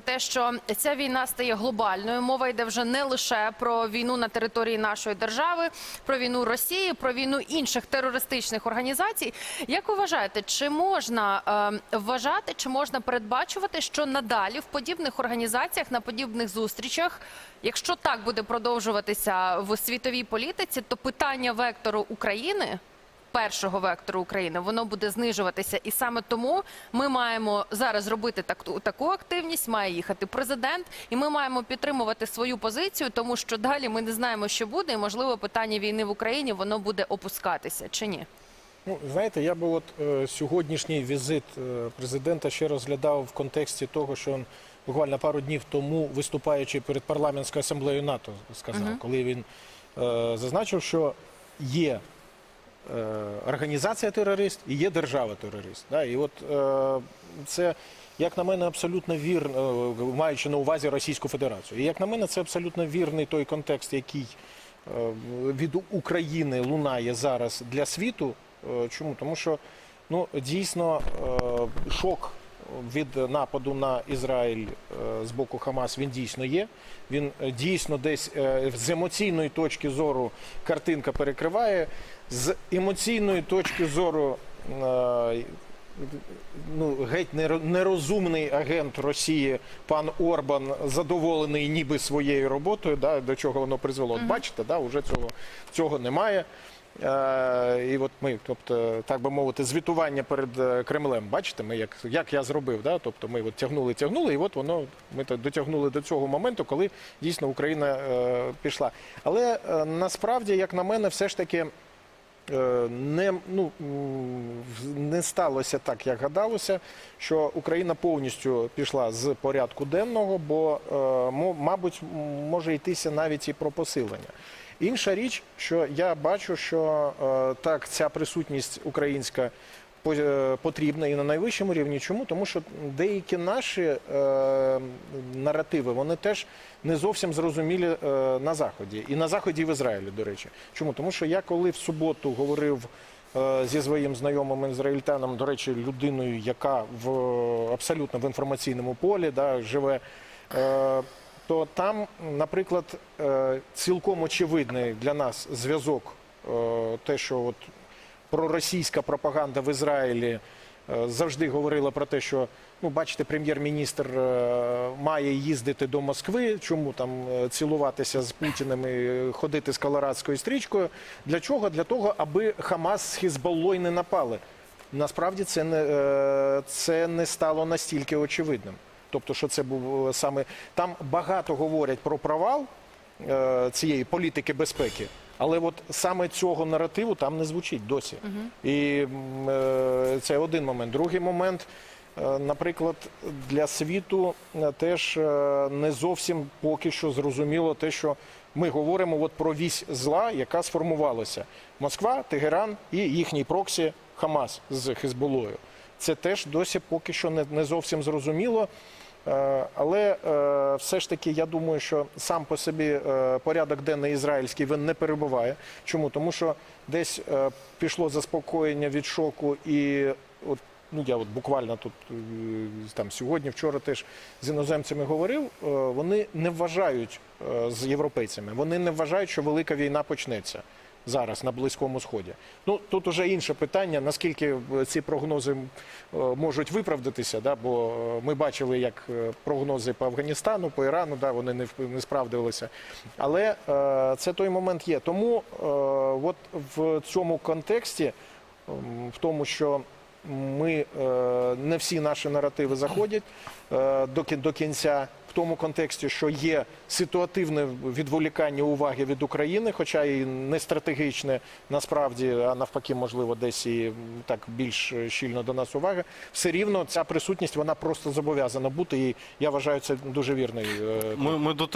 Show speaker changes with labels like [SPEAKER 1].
[SPEAKER 1] те, що ця війна стає глобальною. Мова йде вже не лише про війну на території нашої держави, про війну Росії, про війну інших терористичних організацій. Як ви вважаєте, чи можна е, вважати, чи можна передбачувати, що надалі в подібних організаціях на подібних зустрічах, якщо так буде продовжуватися в світовій політиці, то питання вектору України першого вектору України воно буде знижуватися, і саме тому ми маємо зараз робити таку, таку активність. Має їхати президент, і ми маємо підтримувати свою позицію, тому що далі ми не знаємо, що буде, і можливо питання війни в Україні воно буде опускатися чи ні.
[SPEAKER 2] Ну, знаєте, я би от е, сьогоднішній візит е, президента ще розглядав в контексті того, що він буквально пару днів тому, виступаючи перед парламентською асамблеєю НАТО, сказав, коли він е, зазначив, що є організація терорист і є держава терорист. Да? І от е, це, як на мене, абсолютно вірно, е, маючи на увазі Російську Федерацію. І як на мене, це абсолютно вірний той контекст, який е, від України лунає зараз для світу. Е, Чому? Тому що ну, дійсно е, шок від нападу на Ізраїль е, з боку Хамас він дійсно є. Він е, дійсно десь е, з емоційної точки зору картинка перекриває. З емоційної точки зору ну, геть нерозумний агент Росії пан Орбан задоволений ніби своєю роботою, да, до чого воно призвело. От бачите, да, вже цього, цього немає. Е, і от ми, тобто, так би мовити, звітування перед е, Кремлем. Бачите, ми як, як я зробив, да? тобто ми от тягнули, тягнули, і от воно ми дотягнули до цього моменту, коли дійсно Україна е, пішла. Але е, насправді, як на мене, все ж таки. Е, не, ну, не сталося так, як гадалося, що Україна повністю пішла з порядку денного, бо, е, мабуть, може йтися навіть і про посилення. Інша річ, що я бачу, що е, так, ця присутність українська потрібна і на найвищому рівні. Чому? Тому що деякі наші е, наративи вони теж не зовсім зрозумілі е, на заході, і на заході і в Ізраїлі, до речі. Чому? Тому що я коли в суботу говорив. е, Зі своїм знайомим ізраїльтаном, до речі, людиною, яка в абсолютно в інформаційному полі да, живе, е, то там, наприклад, е, цілком очевидний для нас зв'язок, е, те, що от проросійська пропаганда в Ізраїлі е, завжди говорила про те, що ну бачите, прем'єр-міністр е, має їздити до Москви. Чому там е, цілуватися з Путіним і ходити з колорадською стрічкою? Для чого? Для того, аби Хамас з Хізбаллою не напали. Насправді це не, це не стало настільки очевидним. Тобто, що це був саме там багато говорять про провал цієї політики безпеки, але от саме цього наративу там не звучить досі. І е, це один момент. Другий момент. е, Наприклад, для світу е, теж е, не зовсім поки що зрозуміло те, що ми говоримо от про вісь зла, яка сформувалася. Москва, Тегеран і їхній проксі Хамас з Хезболою. Це теж досі поки що не, не зовсім зрозуміло. Е, Але е, все ж таки я думаю, що сам по собі е, порядок денний ізраїльський він не перебуває. Чому? Тому що десь пішло заспокоєння від шоку, і от ну я от буквально тут там сьогодні, вчора теж з іноземцями говорив. Вони не вважають з європейцями, вони не вважають, що велика війна почнеться. Зараз на близькому сході. Ну тут уже інше питання, наскільки е, ці прогнози е, можуть виправдатися, да, бо е, ми бачили, як прогнози по Афганістану, по Ірану, да, вони не, не справдилися. Але е, це той момент є. Тому е, от в цьому контексті, в тому, що ми е, не всі наші наративи заходять е, до, до кінця. В тому контексті, що є ситуативне відволікання уваги від України, хоча і не стратегічне насправді, а навпаки, можливо, десь і так більш щільно до нас уваги, все рівно ця присутність вона просто зобов'язана бути. І я вважаю це дуже вірний. е,
[SPEAKER 3] Ми, ми до